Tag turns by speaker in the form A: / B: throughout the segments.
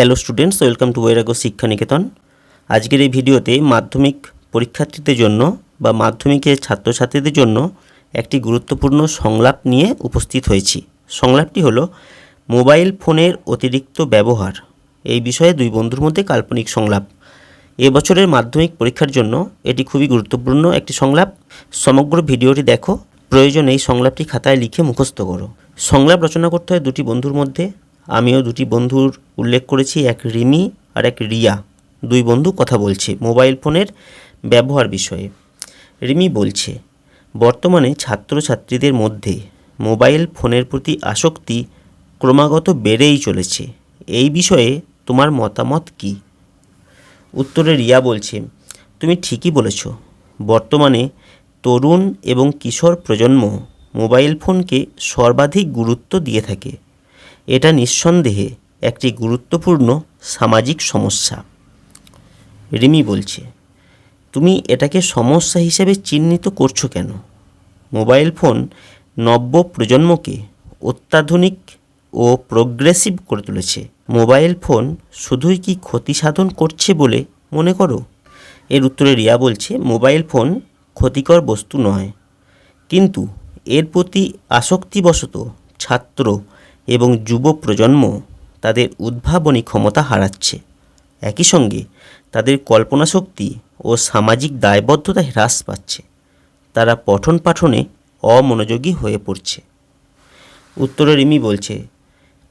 A: Hello students welcome to ওয়েরাগো শিক্ষা নিকেতন আজকের এই ভিডিওতে মাধ্যমিক পরীক্ষার্থীদের জন্য বা মাধ্যমিকের ছাত্রছাত্রীদের জন্য একটি গুরুত্বপূর্ণ সংলাপ নিয়ে উপস্থিত হয়েছি। সংলাপটি হলো মোবাইল ফোনের অতিরিক্ত ব্যবহার। এই বিষয়ে দুই বন্ধুর মধ্যে কাল্পনিক সংলাপ। এবছরের মাধ্যমিক পরীক্ষার জন্য এটি খুবই গুরুত্বপূর্ণ একটি সংলাপ। সমগ্র ভিডিওটি দেখো। প্রয়োজনে এই সংলাপটি খাতায় লিখে মুখস্থ করো। সংলাপ রচনা করতে হয় দুটি বন্ধুর মধ্যে। আমিও দুটি বন্ধুর উল্লেখ করেছি, এক রিমি আর এক রিয়া। দুই বন্ধু কথা বলছে মোবাইল ফোনের ব্যবহার বিষয়ে। রিমি বলছে, বর্তমানে ছাত্রছাত্রীদের মধ্যে মোবাইল ফোনের প্রতি আসক্তি ক্রমাগত বেড়েই চলেছে। এই বিষয়ে তোমার মতামত কী? উত্তরে রিয়া বলছে, তুমি ঠিকই বলেছ। বর্তমানে তরুণ এবং কিশোর প্রজন্ম মোবাইল ফোনকে সর্বাধিক গুরুত্ব দিয়ে থাকে। এটা নিঃসন্দেহে একটি গুরুত্বপূর্ণ সামাজিক সমস্যা। রিমি বলছে, তুমি এটাকে সমস্যা হিসেবে চিহ্নিত করছ কেন? মোবাইল ফোন নব্য প্রজন্মকে অত্যাধুনিক ও প্রোগ্রেসিভ করে তুলেছে। মোবাইল ফোন শুধুই কি ক্ষতি সাধন করছে বলে মনে করো? এর উত্তরে রিয়া বলছে, মোবাইল ফোন ক্ষতিকর বস্তু নয়, কিন্তু এর প্রতি আসক্তিবশত ছাত্র এবং যুব প্রজন্ম তাদের উদ্ভাবনী ক্ষমতা হারাচ্ছে। একই সঙ্গে তাদের কল্পনাশক্তি ও সামাজিক দায়বদ্ধতা হ্রাস পাচ্ছে। তারা পঠন পাঠনে অমনোযোগী হয়ে পড়ছে। উত্তরে রিমি বলছে,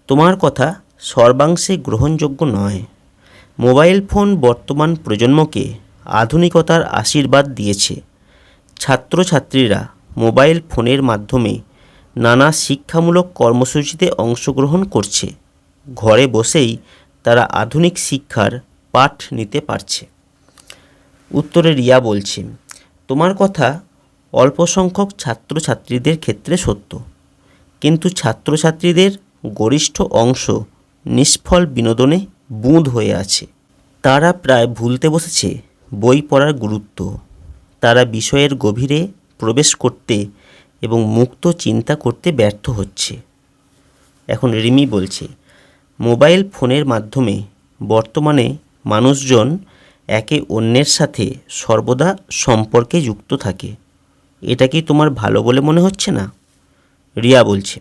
A: তোমার কথা সর্বাংশে গ্রহণযোগ্য নয়। মোবাইল ফোন বর্তমান প্রজন্মকে আধুনিকতার আশীর্বাদ দিয়েছে। ছাত্রছাত্রীরা মোবাইল ফোনের মাধ্যমে নানা শিক্ষামূলক কর্মসূচিতে অংশগ্রহণ করছে। ঘরে বসেই তারা আধুনিক শিক্ষার পাঠ নিতে পারছে। উত্তরে রিয়া বলছে, তোমার কথা অল্প সংখ্যক ছাত্রছাত্রীদের ক্ষেত্রে সত্য। কিন্তু ছাত্রছাত্রীদের গরিষ্ঠ অংশ নিষ্ফল বিনোদনে বুঁদ হয়ে আছে। তারা প্রায় ভুলতে বসেছে, বই পড়ার গুরুত্ব। তারা বিষয়ের গভীরে প্রবেশ করতে এবং মুক্ত চিন্তা করতে ব্যর্থ হচ্ছে। এখন রিমি বলছে, মোবাইল ফোনের মাধ্যমে বর্তমানে মানুষজন একে অন্যের সাথে সর্বদা সম্পর্কে যুক্ত থাকে। এটা কি তোমার ভালো বলে মনে হচ্ছে না? রিয়া বলছে,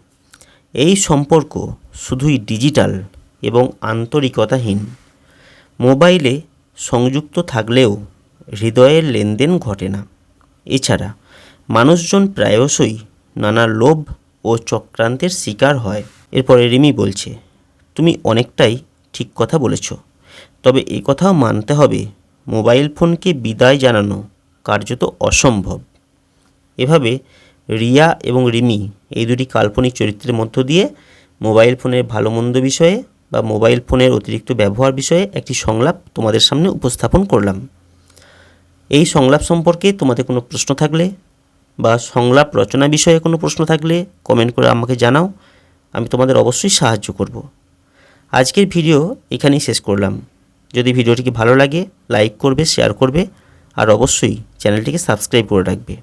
A: এই সম্পর্ক শুধুই ডিজিটাল এবং আন্তরিকতাহীন। মোবাইলে সংযুক্ত থাকলেও হৃদয়ের লেনদেন ঘটে না। এছাড়া মানুষজন প্রায়শই নানা লোভ ও চক্রান্তের শিকার হয়। এরপরে রিমি বলছে, তুমি অনেকটাই ঠিক কথা বলেছ। তবে এই কথাও মানতে হবে, মোবাইল ফোনকে বিদায় জানানো কার্যত অসম্ভব। এভাবে রিয়া এবং রিমি এই দুটি কাল্পনিক চরিত্রের মধ্য দিয়ে মোবাইল ফোনের ভালো মন্দ বিষয়ে বা মোবাইল ফোনের অতিরিক্ত ব্যবহার বিষয়ে একটি সংলাপ তোমাদের সামনে উপস্থাপন করলাম। এই সংলাপ সম্পর্কে তোমাদের কোনো প্রশ্ন থাকলে বা সংলাপ রচনা বিষয়ে কোনো প্রশ্ন থাকলে কমেন্ট করে আমাকে জানাও, আমি তোমাদের অবশ্যই সাহায্য করব। আজকের ভিডিও এখানেই শেষ করলাম। যদি ভিডিওটিকে ভালো লাগে লাইক করবে শেয়ার করবে, আর অবশ্যই চ্যানেলটিকে সাবস্ক্রাইব করে রাখবে।